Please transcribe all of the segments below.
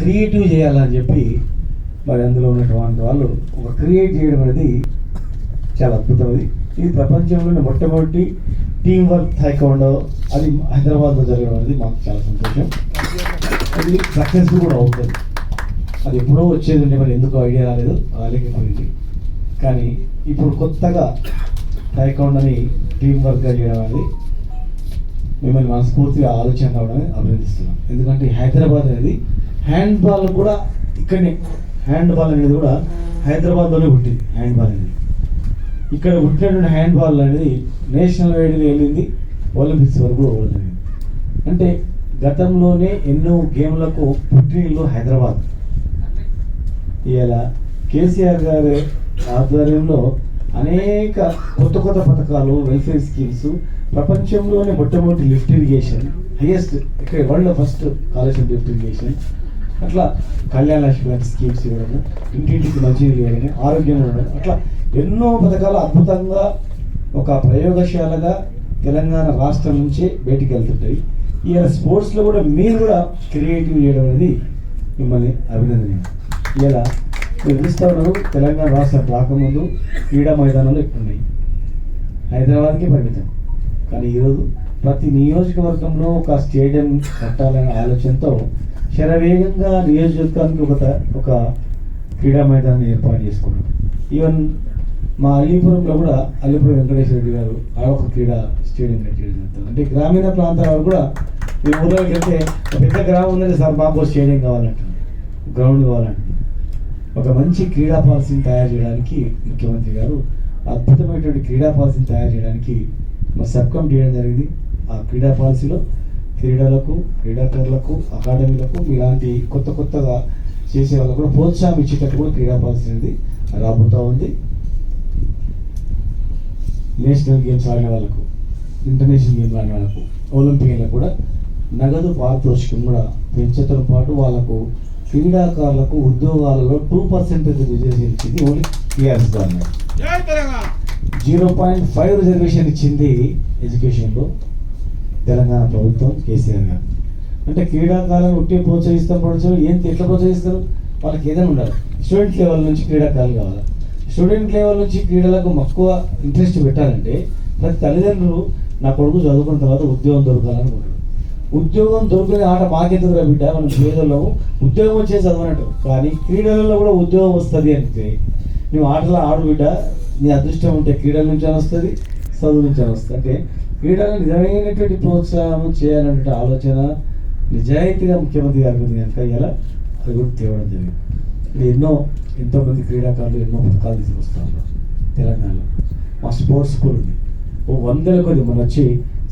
Creative చేయాలని చెప్పి మరి అందులో ఉన్నటువంటి వాళ్ళు ఒక క్రియేట్ చేయడం అనేది చాలా అద్భుతమైనది. ఇది ప్రపంచంలోనే మొట్టమొదటి టీం వర్క్ థైకోండో అది హైదరాబాద్లో జరగడం అనేది మాకు చాలా సంతోషం. అది సక్సెస్ఫుల్ కూడా అవుతుంది. అది ఎప్పుడో వచ్చేది ఉండే మరి ఎందుకు ఐడియా రాలేదు. రాలేకపోయింది కానీ ఇప్పుడు కొత్తగా తైకోండని టీం వర్క్గా చేయడం అనేది మిమ్మల్ని మనస్ఫూర్తిగా ఆలోచన రావడమే అభినందిస్తున్నాం. ఎందుకంటే హైదరాబాద్ అనేది హ్యాండ్ బాల్ కూడా ఇక్కడనే. హ్యాండ్ బాల్ అనేది కూడా హైదరాబాద్లోనే పుట్టింది హ్యాండ్ బాల్ అనేది. ఇక్కడ పుట్టినటువంటి హ్యాండ్ బాల్ అనేది నేషనల్ వైడ్గా వెళ్ళింది ఒలింపిక్స్ వరకు వెళ్ళింది అంటే గతంలోనే ఎన్నో గేమ్లకు పుట్టినీళ్ళు హైదరాబాద్. ఇలా కేసీఆర్ గారి ఆధ్వర్యంలో అనేక కొత్త కొత్త పథకాలు వెల్ఫేర్ స్కీమ్స్ ప్రపంచంలోనే మొట్టమొదటి లిఫ్ట్ ఇరిగేషన్ హైయెస్ట్ ఇక్కడ world first scholarship lift irrigation. అట్లా కళ్యాణ లక్ష్మి లాంటి స్కీమ్స్ ఇవ్వడము ఇంటింటికి మంచినీళ్ళు ఇవ్వడము ఆరోగ్యం ఉండడం అట్లా ఎన్నో పథకాలు అద్భుతంగా ఒక ప్రయోగశాలగా తెలంగాణ రాష్ట్రం నుంచి బయటికి వెళ్తుంటాయి. ఇవాళ స్పోర్ట్స్లో కూడా మీరు కూడా క్రియేటివ్ చేయడం అనేది మిమ్మల్ని అభినందనీయం. ఇలా మీరు చూస్తూ ఉన్నారు తెలంగాణ రాష్ట్రం రాకముందు క్రీడా మైదానాలు ఎక్కున్నాయి హైదరాబాద్కి పరిమితం. కానీ ఈరోజు ప్రతి నియోజకవర్గంలో ఒక స్టేడియం కట్టాలనే ఆలోచనతో శరవేగంగా నియోజకవర్గానికి ఒక ఒక క్రీడా మైదానం ఏర్పాటు చేసుకున్నాం. ఈవెన్ మా అలీపురంలో కూడా అలీపురం వెంకటేశ్వర రెడ్డి గారు ఆ ఒక క్రీడా స్టేడియం కట్టేయడం జరుగుతుంది. అంటే గ్రామీణ ప్రాంతాల వారు కూడా మీ ఊళ్ళోకి వెళ్తే ఒక పెద్ద గ్రామం ఉందంటే సార్ మాకు స్టేడియం కావాలంటుంది. గ్రౌండ్ కావాలంటుంది. ఒక మంచి క్రీడా పాలసీని తయారు చేయడానికి ముఖ్యమంత్రి గారు అద్భుతమైనటువంటి క్రీడా పాలసీని తయారు చేయడానికి మా సబ్ కమిటీ చేయడం జరిగింది? ఆ క్రీడా పాలసీలో క్రీడలకు క్రీడాకారులకు అకాడమీలకు ఇలాంటి కొత్త కొత్తగా చేసే వాళ్ళకు కూడా ప్రోత్సాహం ఇచ్చేటట్టు కూడా క్రీడా పాలసీ అనేది రాబోతూ ఉంది. నేషనల్ గేమ్స్ ఆడిన వాళ్ళకు ఇంటర్నేషనల్ గేమ్స్ ఆడిన వాళ్ళకు ఒలింపిక్లకు కూడా నగదు పారితోషికం కూడా పెంచడంతో పాటు వాళ్ళకు క్రీడాకారులకు ఉద్యోగాలలో టూ పర్సెంటేజ్ రిజర్వేషన్ ఇచ్చింది only TRS government. Zero point five reservation ఇచ్చింది ఎడ్యుకేషన్లో. తెలంగాణ ప్రభుత్వం కేసీఆర్ గారు. అంటే క్రీడాకారులను ఉట్టి ప్రోత్సహిస్తాం ప్రోత్సహం ఏంటి ఎట్లా ప్రోత్సహిస్తారు? వాళ్ళకి ఏదైనా ఉండాలి. స్టూడెంట్ లెవెల్ నుంచి క్రీడాకారులు కావాలి? స్టూడెంట్ లెవెల్ నుంచి క్రీడలకు మక్కువ ఇంట్రెస్ట్ పెట్టాలంటే ప్రతి తల్లిదండ్రులు నా కొడుకు చదువుకున్న తర్వాత ఉద్యోగం దొరకాలనుకుంటారు ఉద్యోగం దొరికిన ఆట మాకెందుకురా బిడ్డ? మనం పేదలో ఉద్యోగం వచ్చే చదవనట్టు. కానీ క్రీడలలో కూడా ఉద్యోగం వస్తుంది అంటే నువ్వు ఆటలో ఆడు బిడ్డ. నీ అదృష్టం ఉంటే క్రీడల నుంచి అని వస్తుంది చదువు నుంచి అని వస్తుంది. అంటే క్రీడలు నిజమైనటువంటి ప్రోత్సాహం చేయాలనే ఆలోచన నిజాయితీగా ముఖ్యమంత్రి గారి మీద కనుక ఇలా అది కూడా తేవడం జరిగింది. ఎన్నో ఎంతో మంది క్రీడాకారులు ఎన్నో పథకాలు తీసుకొస్తా ఉన్నారు తెలంగాణలో. మా స్పోర్ట్స్ స్కూల్ ఉంది. ఓ వందల కొద్ది మన వచ్చి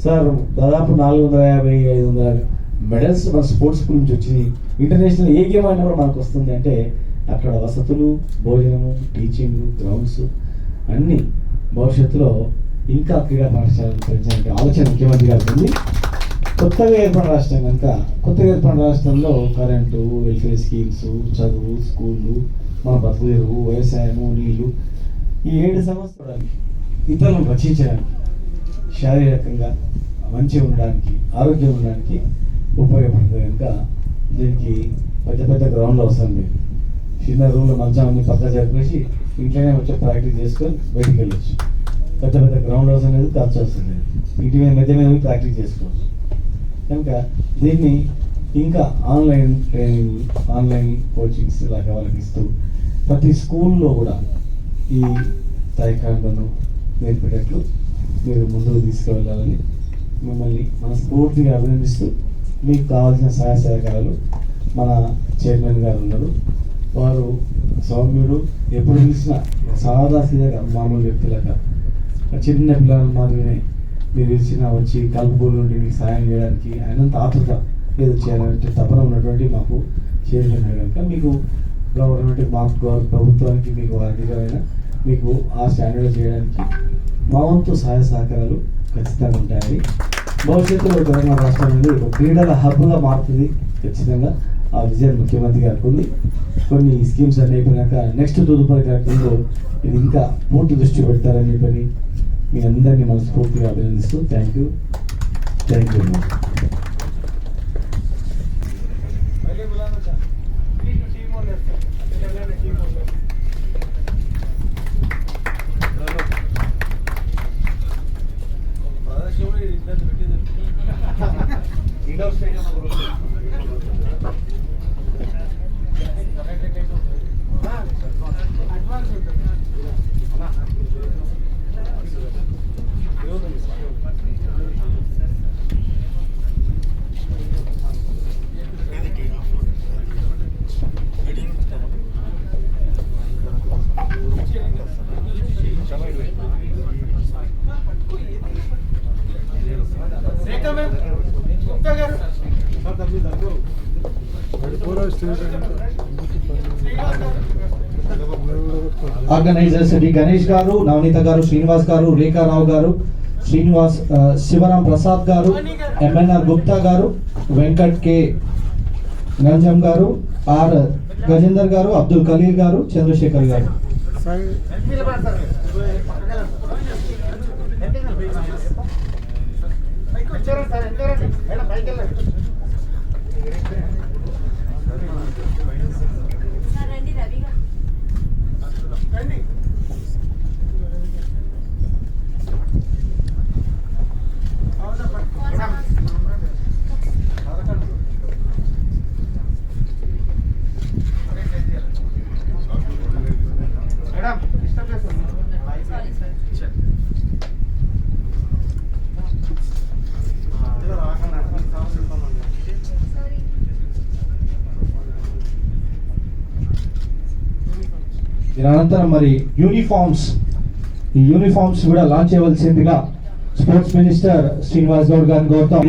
సార్ దాదాపు నాలుగు వందల యాభై ఐదు వందల మెడల్స్ మన స్పోర్ట్స్ స్కూల్ నుంచి వచ్చి ఇంటర్నేషనల్ ఏ గేమ్ అయినా కూడా మనకు వస్తుంది. అంటే అక్కడ వసతులు భోజనము టీచింగ్ గ్రౌండ్స్ అన్నీ భవిష్యత్తులో ఇంకా క్రీడా పాఠశాలను పెంచడానికి ఆలోచన ముఖ్యమంత్రి గారికి ఉంది. కొత్తగా ఏర్పడిన రాష్ట్రం కనుక కొత్తగా ఏర్పడిన రాష్ట్రంలో కరెంటు వెల్ఫేర్ స్కీమ్స్ చదువు స్కూళ్ళు మన బతుకు తెరువు వ్యవసాయము నీళ్ళు ఈ ఏడు సంవత్సరాలకి ఇతరులను రక్షించడానికి శారీరకంగా మంచిగా ఉండడానికి ఆరోగ్యం ఉండడానికి ఉపయోగపడుతుంది కనుక దీనికి పెద్ద పెద్ద గ్రౌండ్లు అవసరం లేదు. చిన్న రూమ్లో మంచం అన్ని పక్క జరిపేసి ఇంట్లోనే వచ్చి ప్రాక్టీస్ చేసుకొని బయటికి వెళ్ళొచ్చు. పెద్ద పెద్ద గ్రౌండ్ హౌస్ అనేది ఖర్చు లేదు ఇంటి మీద మధ్య ప్రాక్టీస్ చేసుకోవచ్చు. కనుక దీన్ని ఇంకా ఆన్లైన్ ట్రైనింగ్ ఆన్లైన్ కోచింగ్స్ ఇలాగ వాళ్ళకి ఇస్తూ ప్రతి స్కూల్లో కూడా ఈ తైకాండను నేర్పేటట్లు మీరు ముందుకు తీసుకువెళ్ళాలని మిమ్మల్ని మనస్ఫూర్తిగా అభినందిస్తూ మీకు కావాల్సిన సహాయ సహకారాలు మన చైర్మన్ గారు ఉన్నారు. వారు సౌమ్యుడు ఎప్పుడు పిలిచినా సాదా సీదాగా మామూలు వ్యక్తులక చిన్న పిల్లల మాదిరినే మీరు ఇచ్చిన వచ్చి కలుపుగోలు నుండి మీకు సాయం చేయడానికి ఆయనంత ఆతృత ఏదో చేయాలంటే తపన ఉన్నటువంటి మాకు చైర్మన్ కనుక మీకు గవర్నమెంట్ మాకు గవర్ ప్రభుత్వానికి మీకు ఆర్థికమైన మీకు ఆ స్టాండర్డ్ చేయడానికి మా వంతు సహాయ సహకారాలు ఖచ్చితంగా ఉంటాయి భవిష్యత్తులో తెలంగాణ రాష్ట్రం అనేది ఒక క్రీడల హబ్గా మారుతుంది ఖచ్చితంగా. ఆ విజయం ముఖ్యమంత్రి గారికి ఉంది కొన్ని స్కీమ్స్ అన్నీ అయిపోయినాక నెక్స్ట్ తదుపరి కార్యక్రమంలో ఇది ఇంకా పూర్తి దృష్టి పెడతారని చెప్పని మీ అందరినీ మనస్ఫూర్తిగా అభినందిస్తూ thank you thank you indoor stadium organisers D Ganesh garu Navaneetha garu Srinivas గారు రేఖారావు గారు శ్రీనివాస్ శివరాం ప్రసాద్ గారు ఎంఎన్ఆర్ గుప్తా గారు వెంకట్ కె. నంజం గారు ఆర్. గజేందర్ గారు అబ్దుల్ ఖలీల్ గారు చంద్రశేఖర్ గారు సార్ రండి రవి గారు సారీ సార్ సారీ దీని అనంతరం మరి యూనిఫామ్స్ ఈ యూనిఫామ్స్ కూడా లాంచ్ చేయవలసిందిగా స్పోర్ట్స్ మినిస్టర్ శ్రీనివాస్ గౌడ్ గారిని కోరుతాం.